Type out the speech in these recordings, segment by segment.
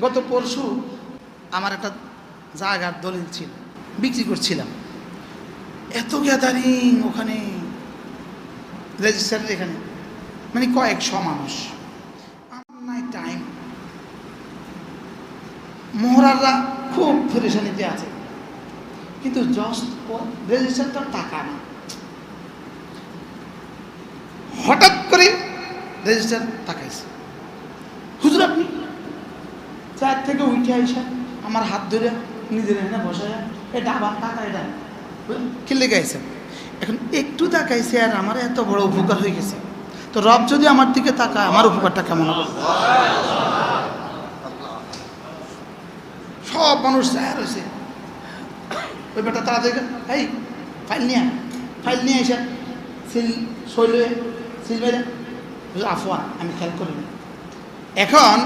গত পরশু আমার একটা জায়গার দলিল ছিল, বিক্রি করছিলাম। এত গ্যাদারিং ওখানে রেজিস্টারের এখানে মানে কয়েকশো মানুষ। আমার নাই টাইম মোহরাররা খুব ফেরেশানিতে আছে। কিন্তু জস্ট জাস্ট রেজিস্টারটা টাকা না। হঠাৎ করে রেজিস্টার তাকাইছে। চার থেকে উঠে আইসা আমার হাত ধরে নিজের এখানে বসায় এটা আবার টাকা এটা খেলে গাইছে এখন একটু তাকাইছে আর আমার এত বড় উপকার হয়ে গেছে। তো রব যদি আমার দিকে তাকায়, আমার উপকারটা কেমন হবে? সব মানুষ চায় রয়েছে ওই বেটা তাড়াতাড়ি এই, ফাইল নিয়ে। ফাইল নিয়ে এসে সিল, শৈল, সিল মেরে আফওয়ান, আমি খেয়াল করিনি। এখন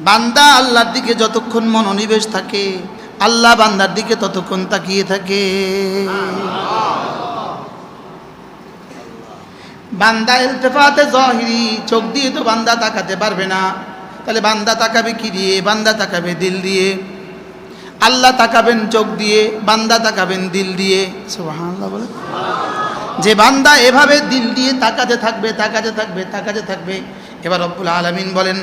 বান্দা আল্লাহর দিকে যতক্ষণ মনোনিবেশ থাকে, আল্লাহ বান্দার দিকে ততক্ষণ তাকিয়ে থাকে। বান্দা ইলতেফাতে জহিরি, চোখ দিয়ে তো বান্দা তাকাতে পারবে না। তাহলে বান্দা তাকাবে কি দিয়ে? বান্দা তাকাবে দিল দিয়ে। আল্লাহ তাকাবেন চোখ দিয়ে, বান্দা তাকাবেন দিল দিয়ে। বলে। যে বান্দা এভাবে দিল দিয়ে তাকাতে থাকবে তাকাতে থাকবে তাকাতে থাকবে। এবার রব্বুল আলামিন বলেন,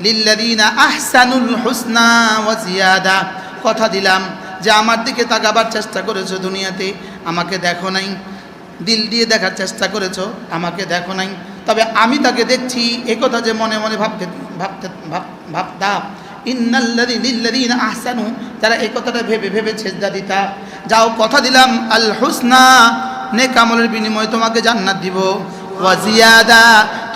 লিল্লাযিনা আহসানুল হুসনা ওয়া জিয়াদা কথা দিলাম, যে আমার দিকে তাকাবার চেষ্টা করেছ দুনিয়াতে, আমাকে দেখো নাই। দিল দিয়ে দেখার চেষ্টা করেছ, আমাকে দেখো নাই। তবে আমি তাকে দেখছি, এ কথা যে মনে মনে ভাবতে ভাবতে, ভাব ভাবতা আহসানু তারা এই কথাটা ভেবে ভেবে ছেজদা দিতা। যাও কথা দিলাম আল হুসনা নেক আমলের বিনিময়ে তোমাকে জান্নাত দিব। ওয়া জিয়াদা,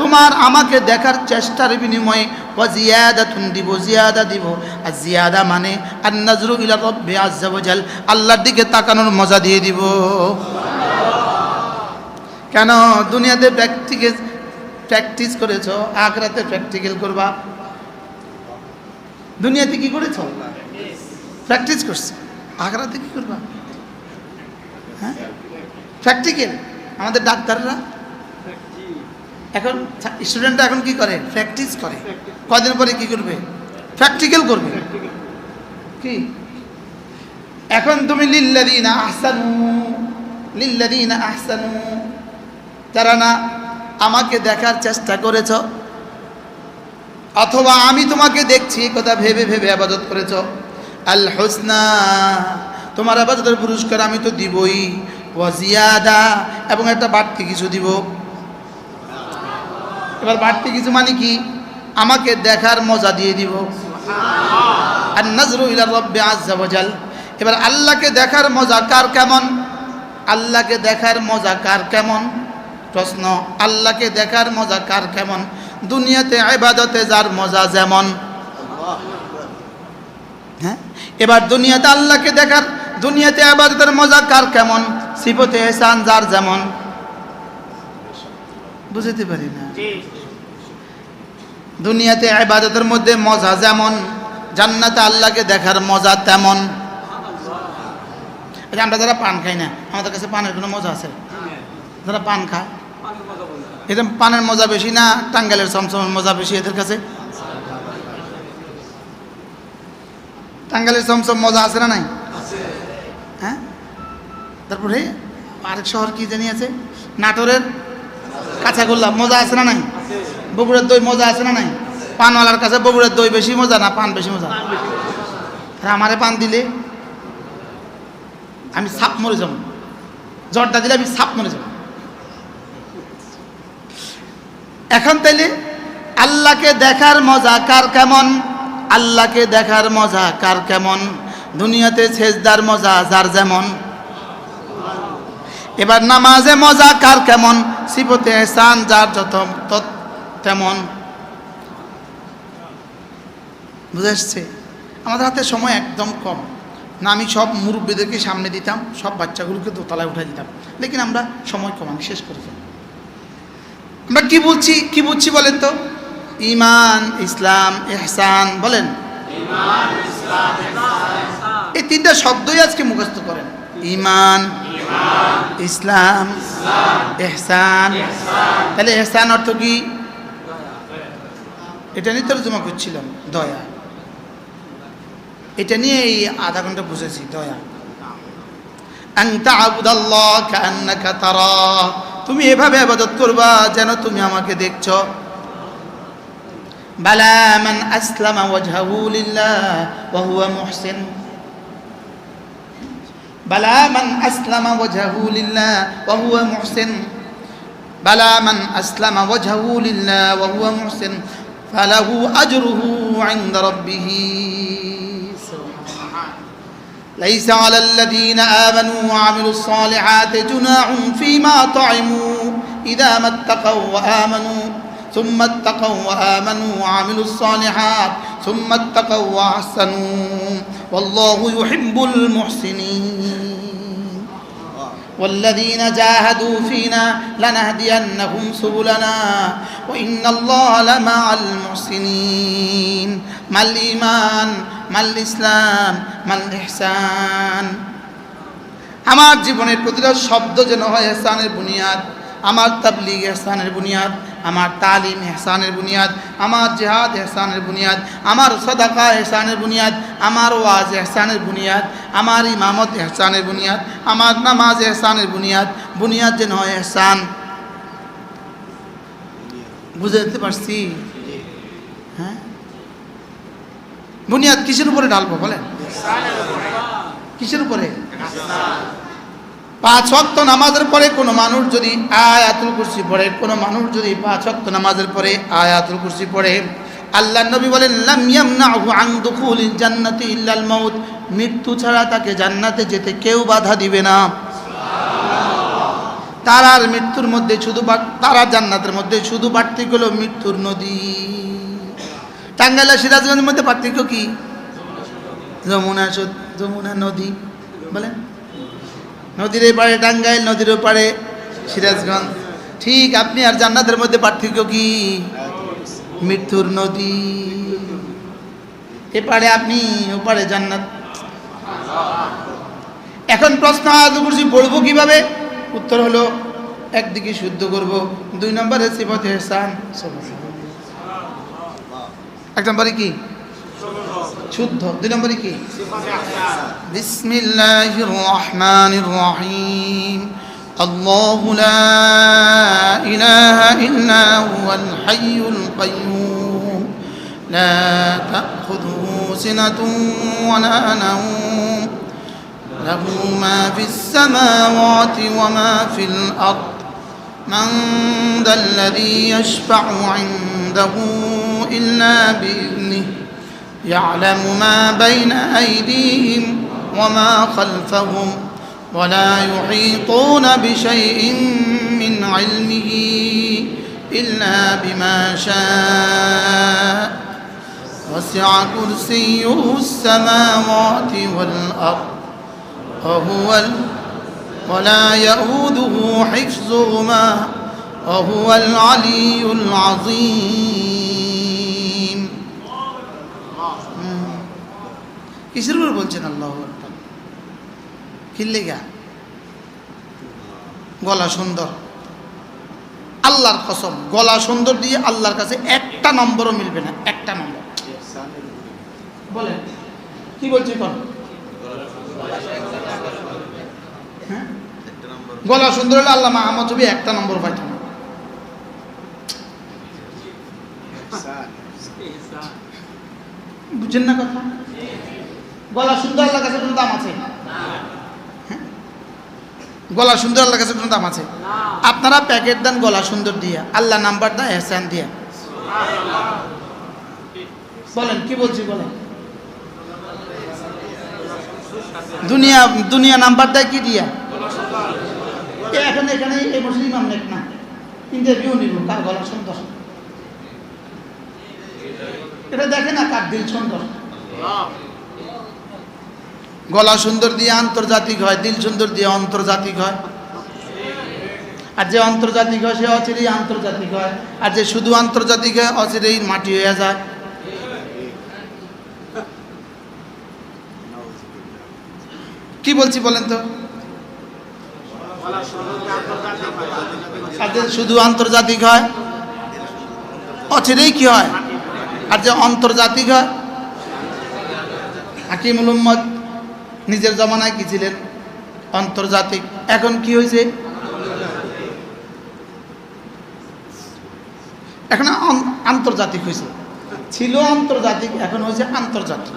তোমার আমাকে দেখার চেষ্টার বিনিময়ে ওয়া জিয়াদাতুন দিব, জিয়াদা দিব। আর জিয়াদা মানে আর নজরু ইলা রব্বি আজ্জা ওয়া জাল, আল্লাহর দিকে তাকানোর মজা দিয়ে দিব। কেন? দুনিয়াতে প্র্যাকটিক্যাল প্র্যাকটিস করেছ, আখরাতে প্র্যাকটিক্যাল করবা। দুনিয়াতে কি করেছ? প্র্যাকটিস করছে। আগ্রাতে কি করবা? হ্যাঁ? প্র্যাকটিক্যাল আমাদের ডাক্তাররা? এখন স্টুডেন্টরা এখন কি করে? প্র্যাকটিস করে। কদিন পরে কি করবে? প্র্যাকটিক্যাল করবে। কি? এখন তুমি লিল্লাদিনা আহসানু লিল্লাদিনা আহসানু, যারা না আমাকে দেখার চেষ্টা করেছ অথবা আমি তোমাকে দেখছি কথা ভেবে ভেবে আবাদত করেছ। আল হোসনা তোমার আবাদতের পুরস্কার আমি তো দিবই। ওয়াজিয়াদা এবং একটা বাড়তি কিছু দিব। এবার বাড়তি কিছু মানে কি? আমাকে দেখার মজা দিয়ে দিব। আর নজরু ইলা রব্বে ওয়াজাল এবার আল্লাহকে দেখার মজা কার কেমন? আল্লাহকে দেখার মজা কার কেমন? প্রশ্ন আল্লাহকে দেখার মজা কার কেমন? দুনিয়াতে ইবাদতে যার মজা যেমন। হ্যাঁ? এবার দুনিয়াতে আল্লাহকে দেখার দুনিয়াতে আবাদতের মজা কার কেমন? সিফতে এহসান যার যেমন। বুঝতে পারি না? দুনিয়াতে ইবাদতের মধ্যে মজা যেমন জান্নাতে আল্লাহকে দেখার মজা তেমন। আচ্ছা, আমরা যারা পান খাই না আমাদের কাছে পানের কোনো মজা আছে? যারা পান খায়? এটা পানের মজা বেশি না টাঙ্গালের চমচমের মজা বেশি এদের কাছে? টাঙ্গালের চমচম মজা আছে না নাই? হ্যাঁ? তারপরে আরেক শহর কি জানি আছে? নাটোরের কাঁচাগোল্লা, মজা আছে না নাই? বগুড়ার দই মজা আছে না নাই? পানওয়ালার কাছে বগুড়ার দই বেশি মজা না পান বেশি মজা? আমারে পান দিলে আমি সাপ মরে যাব। জ্বরটা দিলে আমি সাপ মরে যাব। এখন তাইলে আল্লাহকে দেখার মজা কার কেমন? আল্লাহকে দেখার মজা কার কেমন? দুনিয়াতে ছেজদার মজা যার যেমন। এবার নামাজে মজা কার কেমন? সিপতে এহসান যার যত তেমন। বুঝে আসছে আমাদের হাতে সময় একদম কম। না, আমি সব মুরব্বীদেরকে সামনে দিতাম, সব বাচ্চাগুলোকে দোতলায় উঠে দিতাম। লেকিন আমরা সময় কম, আমি শেষ করে ফেলি। আমরা কি বলছি কি বুঝছি বলেন তো? ইমান ইসলাম এহসান বলেন। এই তিনটা শব্দই আজকে মুখস্থ করেন। ইমান ইসলাম এহসান তাহলে এহসান অর্থ কি? এটা নিয়ে তর্জমা করছিলাম, দয়া। এটা নিয়ে এই আধা ঘণ্টা বুঝেছি, দয়া। আন তা'বুদাল্লাহ কান্নাকা তারা। তুমি এভাবে ইবাদত করবা যেন তুমি আমাকে দেখছ। বালা মান আসলামা ওয়াজহাহু লিল্লাহ ওয়া হুয়া মুহসিন। বালা মান আসলামা ওয়াজহাহু লিল্লাহ ওয়া হুয়া মুহসিন। বালা মান আসলামা ওয়াজহাহু লিল্লাহ ওয়া হুয়া মুহসিন। ফালাহু আজরুহু ইনদা রাব্বিহি। ليس على الذين آمنوا وعملوا الصالحات جناح فيما طعموا إذا ما اتقوا وآمنوا ثم اتقوا وآمنوا وعملوا الصالحات ثم اتقوا وأحسنوا. والله يحب المحسنين. والذين جاهدوا فينا لنهدينهم سبلنا وإن الله لمع المحسنين. ما الإيمان؟ মাল ইসলাম, মাল ইহসান। আমার জীবনের প্রতিটা শব্দ যেন হয় এহসানের বুনিয়াদ। আমার তাবলিগ এহসানের বুনিয়াদ, আমার তালিম এহসানের বুনিয়াদ, আমার জেহাদ এহসানের বুনিয়াদ, আমার সদাকা এহসানের বুনিয়াদ, আমার ওয়াজ এহসানের বুনিয়াদ, আমার ইমামত এহসানের বুনিয়াদ, আমার নামাজ এহসানের বুনিয়াদ বুনিয়াদ যেন হয় এহসান বুঝে দিতে পারছি? বুনিয়াদ কিসের উপরে ঢালবো বলেন? কিসের উপরে? পাঁচ ওয়াক্ত নামাজের পরে কোনো মানুষ যদি আয়াতুল কুরসি পড়ে, কোনো মানুষ যদি পাঁচ ওয়াক্ত নামাজের পরে আয়াতুল কুরসি পড়ে, আল্লাহ নবী বলেন জান্নাতি ইল্লাল মাউত। মৃত্যু ছাড়া তাকে জান্নাতে যেতে কেউ বাধা দিবে না। তারার মৃত্যুর মধ্যে শুধু তারা জান্নাতের মধ্যে শুধু পার্থক্য হলো মৃত্যুর নদী। টাঙ্গাইল আর সিরাজগঞ্জের মধ্যে পার্থক্য কি? যমুনা যমুনা নদী, বলেন। নদীর পাড়ে টাঙ্গাইল নদীর পাড়ে সিরাজগঞ্জ। ঠিক, আপনি আর জান্নাতের মধ্যে পার্থক্য কি? মৃত্যুর নদী। এপারে আপনি, ওপারে জান্নাত। এখন প্রশ্ন আদৌ করছি পড়ব কীভাবে? উত্তর হলো, একদিকে শুদ্ধ করব। দুই নম্বরে সিফতে হেসান এক নম্বরে কি শুদ্ধ দুই নম্বরে কি بسم الله الرحمن الرحيم الله لا إله إلا هو الحي القيوم لا تأخذه سنة ولا نوم له ما في السماوات وما في الأرض من ذا الذي يشفع عنده إلا بإذنه يعلم ما بين أيديهم وما خلفهم ولا يحيطون بشيء من علمه إلا بما شاء وسع كرسيه السماوات والأرض وهو. ولا يؤوده حفظهما وهو العلي العظيم কিসের উপর বলছেন আল্লাহ কিল্লেগা গলা সুন্দর। আল্লাহর কসম, গলা সুন্দর দিয়ে আল্লাহর কাছে একটা নম্বরও মিলবে না, একটা নম্বর। বলেন, কি বলছি কোন হ্যাঁ? গলা সুন্দর হলে আল্লাহ মাহমদ ছবি একটা নম্বর পাইত না। বুঝছেন না কথা? গলা সুন্দর আল্লাহর কাছে কোনো দাম আছে? হ্যাঁ? গলা সুন্দর আল্লাহর কাছে কোনো দাম আছে? আপনারা প্যাকেট দেন গলা সুন্দর দিয়া, আল্লাহ নাম্বার দেয়, এহসান দিয়া। বলেন, কি বলছি বলেন? দুনিয়া দুনিয়া নাম্বার দেয় কি দিয়া? এখানে এখানে এই মুসলিম আমলেক না। ইন্টারভিউ নিব কার গলা সুন্দর? এটা দেখে না কার দিল সুন্দর? গলা সুন্দর দিয়ে আন্তর্জাতিক হয়, দিল সুন্দর দিয়ে আন্তর্জাতিক হয়। আর যে আন্তর্জাতিক হয়, সে অচিরেই আন্তর্জাতিক হয়। আর যে শুধু আন্তর্জাতিক হয়, অচিরেই মাটি হয়ে যায়। কি বলছি বলেন তো? আর যে শুধু আন্তর্জাতিক হয়, অচিরেই কি হয়? আর যে আন্তর্জাতিক হয়, হাকিমুল উম্মদ নিজের জমানায় কি ছিলেন? আন্তর্জাতিক। এখন কি হয়েছে? এখন আন- আন্তর্জাতিক হয়েছে। ছিল আন্তর্জাতিক, এখন হয়েছে আন্তর্জাতিক।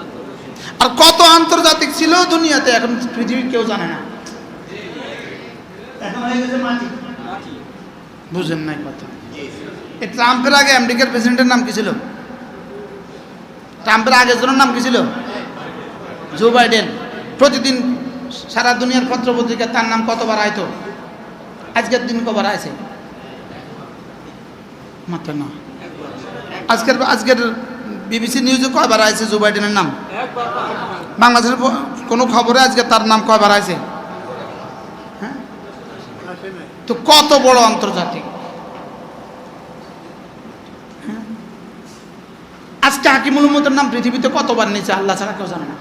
আর কত আন্তর্জাতিক ছিল দুনিয়াতে, এখন পৃথিবীর কেউ জানে না। এখন বুঝেন নাই কথা। এই ট্রাম্পের আগে আমেরিকার প্রেসিডেন্টের নাম কি ছিল? ট্রাম্পের আগের জনের নাম কি ছিল? Joe Biden. প্রতিদিন সারা দুনিয়ার পত্র পত্রিকা তার নাম কতবার আইতো আজকের দিন কবার আছে মাত্র না। আজকের আজকের বিবিসি নিউজে কয়বার আছে জো বাইডেনের নাম? বাংলাদেশের কোনো খবরে আজকে তার নাম কয়বার আছে হ্যাঁ? তো কত বড় আন্তর্জাতিক? হ্যাঁ? আজকে হাকিমুল উম্মতের নাম পৃথিবীতে কতবার নিচে আল্লাহ ছাড়া কেউ জানে না।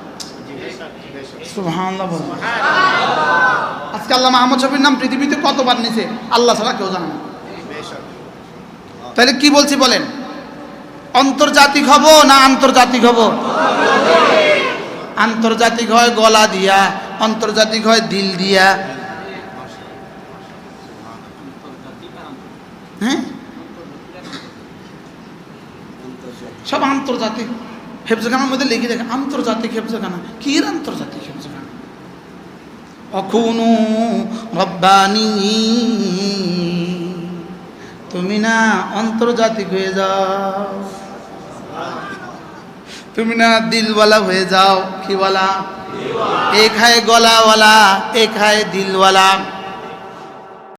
আজকে আল্লাহ মাহমদ শফির নাম পৃথিবীতে কতবার নিচে আল্লাহ ছাড়া কেউ জানে না। তাহলে কি বলছি বলেন? আন্তর্জাতিক হব না আন্তর্জাতিক হব? আন্তর্জাতিক হয় গলা দিয়া, আন্তর্জাতিক হয় দিল দিয়া। হ্যাঁ? সব আন্তর্জাতিক। হেফজখানার মধ্যে লিখে দেখে, আন্তর্জাতিক হেফজখানা। কি এর আন্তর্জাতিক হেফজখানা? অখুনু রব্বানি। তুমি না আন্তর্জাতিক হয়ে যাও। তুমি না দিলওয়ালা হয়ে যাও। কি বলা? এক হায় গলাওয়ালা এক হায় দিলওয়ালা।